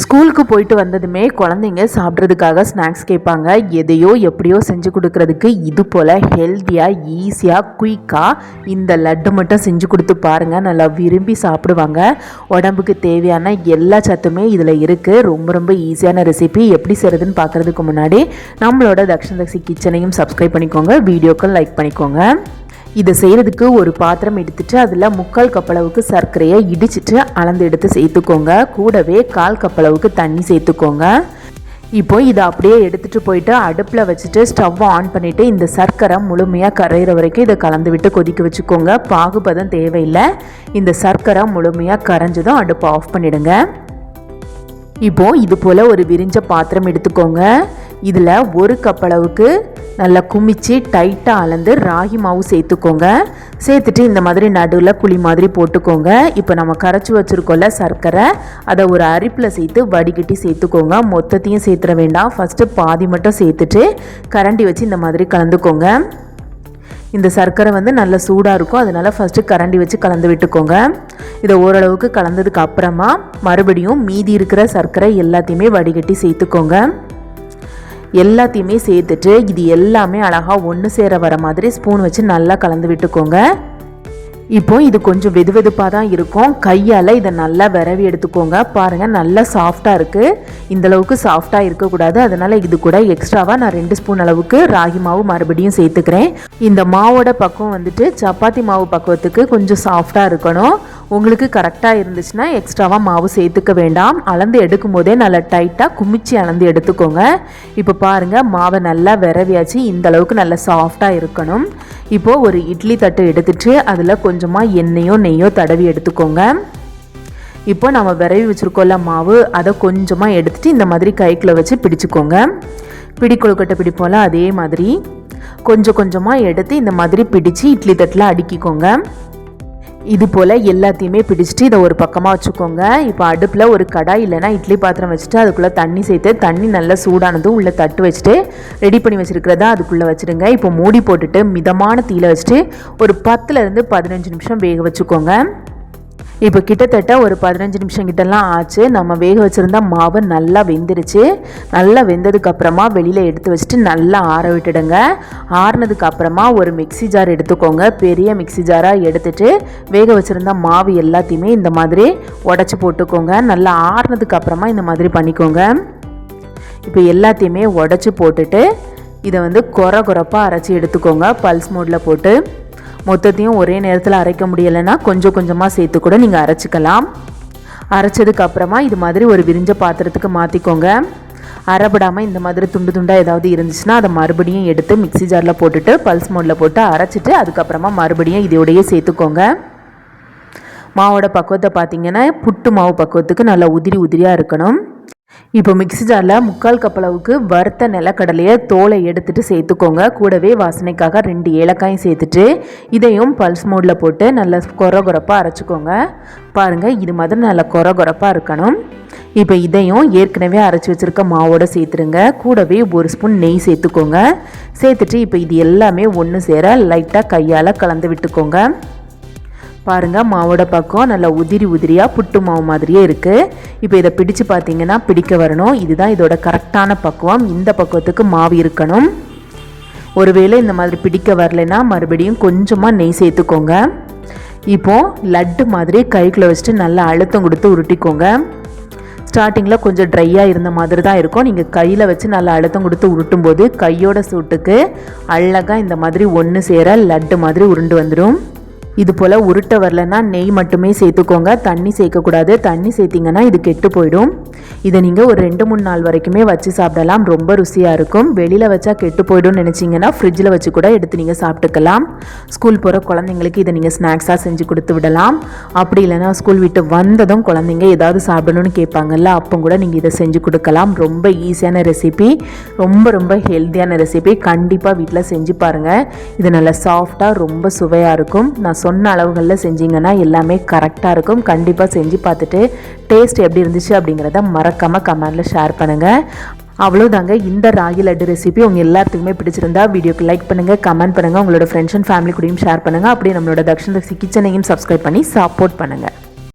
ஸ்கூலுக்கு போயிட்டு வந்ததுமே குழந்தைங்க சாப்பிட்றதுக்காக ஸ்நாக்ஸ் கேட்பாங்க. எதையோ எப்படியோ செஞ்சு கொடுக்கறதுக்கு இது போல் ஹெல்த்தியாக ஈஸியாக குயிக்காக இந்த லட்டு மட்டும் செஞ்சு கொடுத்து பாருங்கள் நல்லா விரும்பி சாப்பிடுவாங்க. உடம்புக்கு தேவையான எல்லா சத்துமே இதில் இருக்குது ரொம்ப ரொம்ப ஈஸியான ரெசிபி எப்படி செய்கிறதுன்னு பார்க்குறதுக்கு முன்னாடி நம்மளோட தக்ஷன் தக்ஷி கிச்சனையும் சப்ஸ்கிரைப் பண்ணிக்கோங்க. வீடியோக்கள் லைக் பண்ணிக்கோங்க. இதை செய்கிறதுக்கு ஒரு பாத்திரம் எடுத்துட்டு அதில் முக்கால் கப்பளவுக்கு சர்க்கரையை இடிச்சிட்டு அளந்து எடுத்து சேர்த்துக்கோங்க. கூடவே கால் கப்பளவுக்கு தண்ணி சேர்த்துக்கோங்க. இப்போ இதை அப்படியே எடுத்துகிட்டு போயிட்டு அடுப்பில் வச்சுட்டு ஸ்டவ் ஆன் பண்ணிவிட்டு இந்த சர்க்கரை முழுமையாக கரையிற வரைக்கும் இதை கலந்து விட்டு கொதிக்க வச்சுக்கோங்க. பாகுபதம் தேவையில்லை. இந்த சர்க்கரை முழுமையாக கரைஞ்சதும் அடுப்பை ஆஃப் பண்ணிவிடுங்க இப்போது இது போல் ஒரு விரிஞ்ச பாத்திரம் எடுத்துக்கோங்க. இதில் ஒரு கப் அளவுக்கு நல்லா குமிச்சு டைட்டாக அளந்து ராகி மாவு சேர்த்துக்கோங்க. சேர்த்துட்டு இந்த மாதிரி நடுவில் குழி மாதிரி போட்டுக்கோங்க. இப்போ நம்ம கரைச்சி வச்சுருக்கோம்ல சர்க்கரை அதை ஒரு அரிப்பில் சேர்த்து வடிகட்டி சேர்த்துக்கோங்க. மொத்தத்தையும் சேர்த்துட வேண்டாம். ஃபஸ்ட்டு பாதி மட்டும் சேர்த்துட்டு கரண்டி வச்சு இந்த மாதிரி கலந்துக்கோங்க. இந்த சர்க்கரை வந்து நல்ல சூடாக இருக்கும். அதனால் ஃபஸ்ட்டு கரண்டி வச்சு கலந்து விட்டுக்கோங்க. இதை ஓரளவுக்கு கலந்ததுக்கு அப்புறமா மறுபடியும் மீதி இருக்கிற சர்க்கரை எல்லாத்தையுமே வடிகட்டி சேர்த்துக்கோங்க. எல்லாத்தையுமே சேர்த்துட்டு இது எல்லாமே அழகாக ஒன்று சேர வர மாதிரி ஸ்பூன் வச்சு நல்லா கலந்து விட்டுக்கோங்க. இப்போ இது கொஞ்சம் வெது வெதுப்பாக தான் இருக்கும். கையால் இதை நல்லா விரவி எடுத்துக்கோங்க. பாருங்கள் நல்லா சாஃப்டாக இருக்குது இந்தளவுக்கு சாஃப்டாக இருக்கக்கூடாது. அதனால் இது கூட எக்ஸ்ட்ராவாக நான் ரெண்டு ஸ்பூன் அளவுக்கு ராகி மாவு மறுபடியும் சேர்த்துக்கிறேன். இந்த மாவோட பக்குவம் வந்துட்டு சப்பாத்தி மாவு பக்குவத்துக்கு கொஞ்சம் சாஃப்டாக இருக்கணும். உங்களுக்கு கரெக்டாக இருந்துச்சுன்னா எக்ஸ்ட்ராவாக மாவு சேர்த்துக்க வேண்டாம். அளந்து எடுக்கும் போதே நல்லா டைட்டாக குமிச்சு அளந்து எடுத்துக்கோங்க. இப்போ பாருங்கள் மாவை நல்லா விரவியாச்சு. இந்த அளவுக்கு நல்லா சாஃப்டாக இருக்கணும். இப்போது ஒரு இட்லி தட்டு எடுத்துட்டு அதில் கொஞ்சமாக எண்ணெயோ நெய்யோ தடவி எடுத்துக்கோங்க. இப்போ நம்ம விரவி வச்சுருக்கோம்ல மாவு அதை கொஞ்சமாக எடுத்துகிட்டு இந்த மாதிரி கைக்குள்ளே வச்சு பிடிச்சிக்கோங்க. பிடி கொழுக்கட்டை பிடிப்போம்ல அதே மாதிரி. கொஞ்சம் கொஞ்சமாக எடுத்து இந்த மாதிரி பிடிச்சு இட்லி தட்டில் அடுக்கிக்கோங்க. இது போல் எல்லாத்தையுமே பிடிச்சிட்டு இதை ஒரு பக்கமாக வச்சுக்கோங்க. இப்போ அடுப்பில் ஒரு கடாய் இல்லைனா இட்லி பாத்திரம் வச்சுட்டு அதுக்குள்ளே தண்ணி சேர்த்து தண்ணி நல்லா சூடானதும் உள்ளே தட்டு வச்சுட்டு ரெடி பண்ணி வச்சுருக்கிறத அதுக்குள்ளே வச்சுருங்க. இப்போ மூடி போட்டுட்டு மிதமான தீயில் வச்சுட்டு ஒரு பத்துலேருந்து பதினஞ்சு நிமிஷம் வேக வச்சுக்கோங்க. இப்போ கிட்டத்தட்ட ஒரு பதினஞ்சு நிமிஷம் கிட்டலாம் ஆச்சு. நம்ம வேக வச்சுருந்தா மாவு நல்லா வெந்துருச்சு. நல்லா வெந்ததுக்கப்புறமா வெளியில் எடுத்து வச்சுட்டு நல்லா ஆற விட்டுடுங்க. ஆறுனதுக்கப்புறமா ஒரு மிக்சி ஜார் எடுத்துக்கோங்க. பெரிய மிக்சி ஜாராக எடுத்துட்டு வேக வச்சுருந்தா மாவு எல்லாத்தையுமே இந்த மாதிரி உடச்சி போட்டுக்கோங்க. நல்லா ஆறுனதுக்கு அப்புறமா இந்த மாதிரி பண்ணிக்கோங்க. இப்போ எல்லாத்தையுமே உடச்சி போட்டுட்டு இதை வந்து குறை குறப்பாக அரைச்சி எடுத்துக்கோங்க. பல்ஸ் மோடில் போட்டு. மொத்தத்தையும் ஒரே நேரத்தில் அரைக்க முடியலைன்னா கொஞ்சம் கொஞ்சமாக சேர்த்து கூட நீங்கள் அரைச்சிக்கலாம். அரைச்சதுக்கு அப்புறமா இது மாதிரி ஒரு விரிஞ்ச பாத்திரத்துக்கு மாற்றிக்கோங்க அரைபடாமல் இந்த மாதிரி துண்டு துண்டாக ஏதாவது இருந்துச்சுன்னா அதை மறுபடியும் எடுத்து மிக்சி ஜாரில் போட்டுட்டு பல்ஸ் மோடில் போட்டு அரைச்சிட்டு அதுக்கப்புறமா மறுபடியும் இதோடையே சேர்த்துக்கோங்க. மாவோட பக்குவத்தை பார்த்தீங்கன்னா புட்டு மாவு பக்குவத்துக்கு நல்லா உதிரி உதிரியாக இருக்கணும். இப்போ மிக்ஸி ஜாரில் முக்கால் கப்பளவுக்கு வறுத்த நிலக்கடலையை தோலை எடுத்துகிட்டு சேர்த்துக்கோங்க. கூடவே வாசனைக்காக ரெண்டு ஏலக்காயும் சேர்த்துட்டு இதையும் பல்ஸ் மோடில் போட்டு நல்லா கொர கொரப்பாக அரைச்சிக்கோங்க. பாருங்கள் இது மாதிரி நல்லா கொர கொரப்பாக இருக்கணும். இப்போ இதையும் ஏற்கனவே அரைச்சி வச்சுருக்க மாவோடு சேர்த்துருங்க கூடவே ஒரு ஸ்பூன் நெய் சேர்த்துக்கோங்க. சேர்த்துட்டு இப்போ இது எல்லாமே ஒன்று சேர லைட்டாக கையால் கலந்து விட்டுக்கோங்க. பாருங்கள் மாவோட பக்கம் நல்லா உதிரி உதிரியாக புட்டு மாவு மாதிரியே இருக்குது இப்போ இதை பிடிச்சு பார்த்தீங்கன்னா பிடிக்க வரணும். இதுதான் இதோட கரெக்டான பக்குவம். இந்த பக்குவத்துக்கு மாவு இருக்கணும். ஒருவேளை இந்த மாதிரி பிடிக்க வரலைன்னா மறுபடியும் கொஞ்சமாக நெய் சேர்த்துக்கோங்க. இப்போது லட்டு மாதிரி கைக்குள்ளே வச்சுட்டு நல்லா அழுத்தம் கொடுத்து உருட்டிக்கோங்க. ஸ்டார்டிங்கில் கொஞ்சம் ட்ரையாக இருந்த மாதிரி தான் இருக்கும். நீங்கள் கையில் வச்சு நல்லா அழுத்தம் கொடுத்து உருட்டும் போது கையோட சூட்டுக்கு அழகாக இந்த மாதிரி ஒன்று சேர லட்டு மாதிரி உருண்டு வந்துடும் இது போல் உருட்ட வரலன்னா நெய் மட்டுமே சேர்த்துக்கோங்க. தண்ணி சேர்க்கக்கூடாது. தண்ணி சேர்த்திங்கன்னா இது கெட்டு போயிடும். இதை நீங்கள் ஒரு ரெண்டு மூணு நாள் வரைக்குமே வச்சு சாப்பிடலாம். ரொம்ப ருசியாக இருக்கும். வெளியில் வச்சா கெட்டு போயிடும்னு நினச்சிங்கன்னா ஃப்ரிட்ஜில் வச்சு கூட எடுத்து நீங்கள் சாப்பிட்டுக்கலாம். ஸ்கூல் போகிற குழந்தைங்களுக்கு இதை நீங்கள் ஸ்நாக்ஸாக செஞ்சு கொடுத்து விடலாம். அப்படி இல்லைனா ஸ்கூல் விட்டு வந்ததும் குழந்தைங்க ஏதாவது சாப்பிடணும்னு கேட்பாங்கல்ல அப்போ கூட நீங்கள் இதை செஞ்சு கொடுக்கலாம். ரொம்ப ஈஸியான ரெசிபி ரொம்ப ரொம்ப ஹெல்த்தியான ரெசிபி கண்டிப்பாக வீட்டில் செஞ்சு பாருங்கள் இது நல்லா சாஃப்டாக ரொம்ப சுவையாக இருக்கும். நான் சொன்ன அளவுகளில் செஞ்சிங்கன்னா எல்லாமே கரெக்டாக இருக்கும். கண்டிப்பாக செஞ்சு பார்த்துட்டு டேஸ்ட் எப்படி இருந்துச்சு அப்படிங்கிறத மறக்காமல் கமெண்டில் ஷேர் பண்ணுங்கள் அவ்வளோதாங்க இந்த ராகி லட்டு ரெசிபி உங்கள் எல்லாத்துக்குமே பிடிச்சிருந்தா வீடியோக்கு லைக் பண்ணுங்கள் கமெண்ட் பண்ணுங்கள் உங்களோட ஃப்ரெண்ட்ஸ் அண்ட் ஃபேமிலி கூடயும் ஷேர் பண்ணுங்கள் அப்படியே நம்மளோட தக்ஷன் தக்ஷி கிச்சனையும் சப்ஸ்கிரைப் பண்ணி சப்போர்ட் பண்ணுங்கள்